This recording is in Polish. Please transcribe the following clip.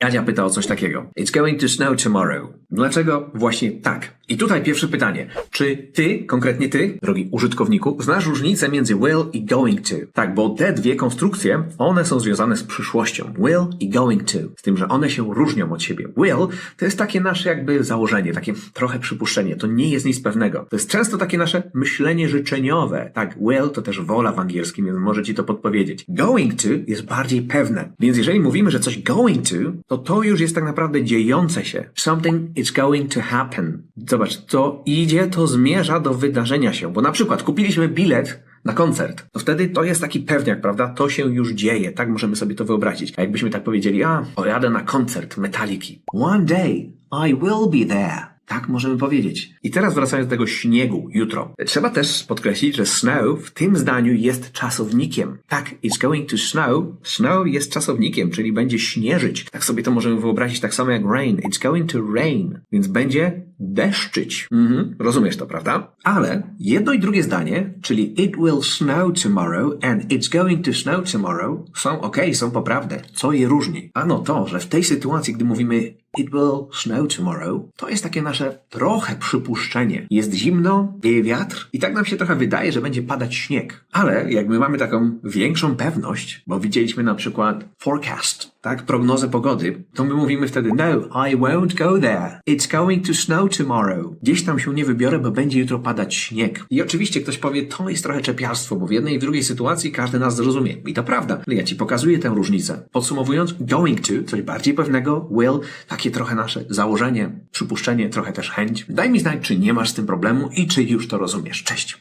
Jadzia pyta o coś takiego. It's going to snow tomorrow. Dlaczego właśnie tak? I tutaj pierwsze pytanie. Czy ty, konkretnie ty, drogi użytkowniku, znasz różnicę między will i going to? Tak, bo te dwie konstrukcje, one są związane z przyszłością. Will i going to. Z tym, że one się różnią od siebie. Will to jest takie nasze jakby założenie, takie trochę przypuszczenie. To nie jest nic pewnego. To jest często takie nasze myślenie życzeniowe. Tak, will to też wola w angielskim, więc może ci to podpowiedzieć. Going to jest bardziej pewne. Więc jeżeli mówimy, że coś going to, to to już jest tak naprawdę dziejące się. Something is going to happen. Zobacz, to idzie, to zmierza do wydarzenia się. Bo na przykład kupiliśmy bilet na koncert, to wtedy to jest taki pewniak, prawda? To się już dzieje, tak możemy sobie to wyobrazić. A jakbyśmy tak powiedzieli, a, pojadę na koncert Metaliki. One day I will be there. Tak możemy powiedzieć. I teraz wracając do tego śniegu jutro. Trzeba też podkreślić, że snow w tym zdaniu jest czasownikiem. Tak, it's going to snow. Snow jest czasownikiem, czyli będzie śnieżyć. Tak sobie to możemy wyobrazić tak samo jak rain. It's going to rain. Więc będzie deszczyć. Mhm, rozumiesz to, prawda? Ale jedno i drugie zdanie, czyli it will snow tomorrow and it's going to snow tomorrow są ok, są poprawne. Co je różni? Ano to, że w tej sytuacji, gdy mówimy It will snow tomorrow. To jest takie nasze trochę przypuszczenie. Jest zimno, wieje wiatr i tak nam się trochę wydaje, że będzie padać śnieg. Ale jak my mamy taką większą pewność, bo widzieliśmy na przykład forecast, tak, prognozę pogody, to my mówimy wtedy no, I won't go there. It's going to snow tomorrow. Gdzieś tam się nie wybiorę, bo będzie jutro padać śnieg. I oczywiście ktoś powie, to jest trochę czepiarstwo, bo w jednej i w drugiej sytuacji każdy nas zrozumie. I to prawda, ale ja ci pokazuję tę różnicę. Podsumowując, going to, coś bardziej pewnego, will, takie trochę nasze założenie, przypuszczenie, trochę też chęć. Daj mi znać, czy nie masz z tym problemu i czy już to rozumiesz. Cześć!